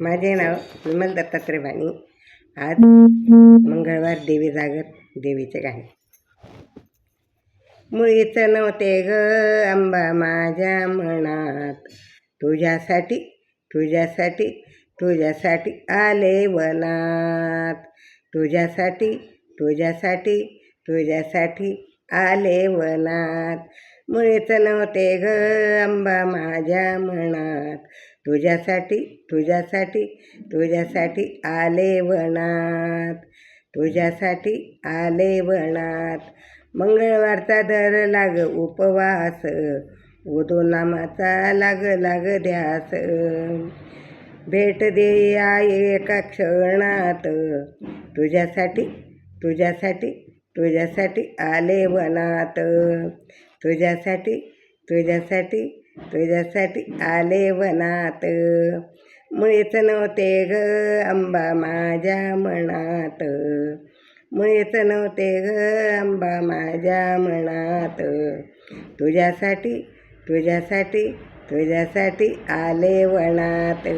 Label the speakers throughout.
Speaker 1: माझे नाव विमल दत्तात्रय वाणी. आज मंगळवार देवी जागर देवीचे गाणे. मुळीच नव्हते ग अंबा माझ्या मनात. तुझ्यासाठी तुझ्यासाठी तुझ्यासाठी आले वनात. तुझ्यासाठी तुझ्यासाठी तुझ्यासाठी आले वनात. मुळीच नव्हते ग अंबा माझ्या मनात. तुझ्यासाठी तुझ्यासाठी तुझ्यासाठी आले वनात. तुझ्यासाठी आले वनात. मंगळवारचा दर लाग उपवास. उदो नामाचा लाग लाग ध्यास. भेट दे आई एका क्षणात. तुझ्यासाठी तुझ्यासाठी तुझ्यासाठी आले वनात. तुझ्यासाठी तुझ्यासाठी तुझ्यासाठी आले वनात. मुळीच नव्हते ग अंबा माझ्या मनात. मुळीच नव्हते ग आंबा माझ्या मनात. तुझ्यासाठी तुझ्यासाठी तुझ्यासाठी आले वनात.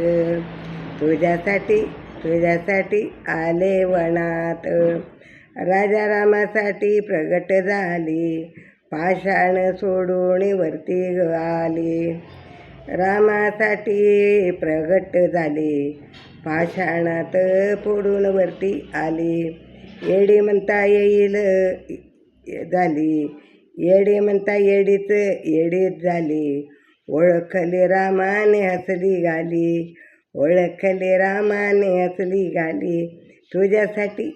Speaker 1: तुझ्यासाठी तुझ्यासाठी आले वनात. राजा रामासाठी प्रगट झाली. पाषाण सोडून वरती ग आली. रामासाठी प्रगट झाली. पाषाणात फोडून वरती आली. येडी म्हणता येईल झाली. येडी म्हणता येडीच येडीत झाली. ओळखली रामाने हसली गाली. ओळखले रामाने हसली गाली. तुझ्यासाठी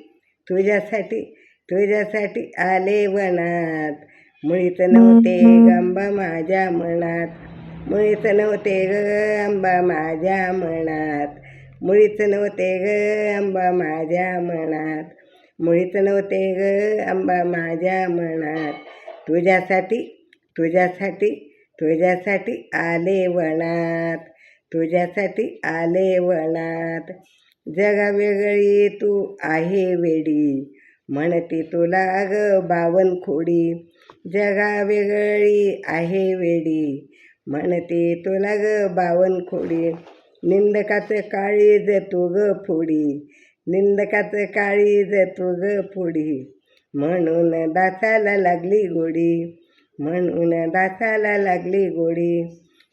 Speaker 1: तुझ्यासाठी तुझ्यासाठी आले वनात. मुळीत नव्हते गंबा माझ्या मनात. मुळीत नव्हते ग अंबा माझ्या मनात. मुळीत नव्हते ग अंबा माझ्या मनात. मुळीत नव्हते ग अंबा माझ्या मनात. तुझ्यासाठी तुझ्यासाठी तुझ्यासाठी आले वनात. तुझ्यासाठी आले वनात. जगा वेगळी तू आहे वेडी. म्हणती तुला ग बावन खोडी जगा वेगळी आहे वेडी. म्हणते तुला ग बावन खोडी निंदकाचं काळीज तू ग फोडी निंदकाचं काळीज तू ग फोडी. म्हणून दासाला लागली गोडी म्हणून दासाला लागली गोडी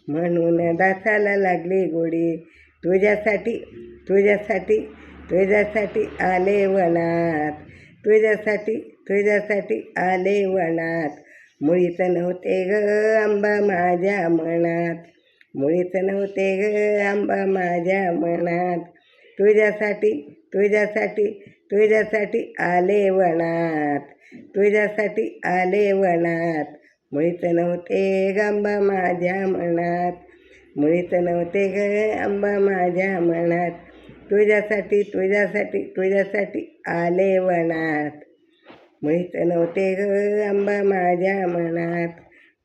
Speaker 1: म्हणून दासाला लागली गोडी. तुझ्यासाठी तुझ्यासाठी तुझ्यासाठी आले वनात तुझ्यासाठी तुझ्यासाठी आले वनात. मुळीच नव्हते ग आंबा माझ्या मनात. मुळीच नव्हते ग आंबा माझ्या मनात. तुझ्यासाठी तुझ्यासाठी तुझ्यासाठी आले वनात. तुझ्यासाठी आले वनात. मुळीच नव्हते ग आंबा माझ्या मनात. मुळीच नव्हते ग आंबा माझ्या मनात. तुझ्यासाठी तुझ्यासाठी तुझ्यासाठी आले वनात मुळीच नव्हते ग आंबा माझ्या मनात.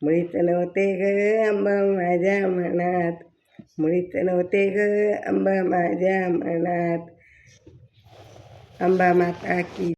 Speaker 1: मुळीच नव्हते ग आंबा माझ्या मनात. मुळीच नव्हते ग आंबा माझ्या मनात. अंबा माता की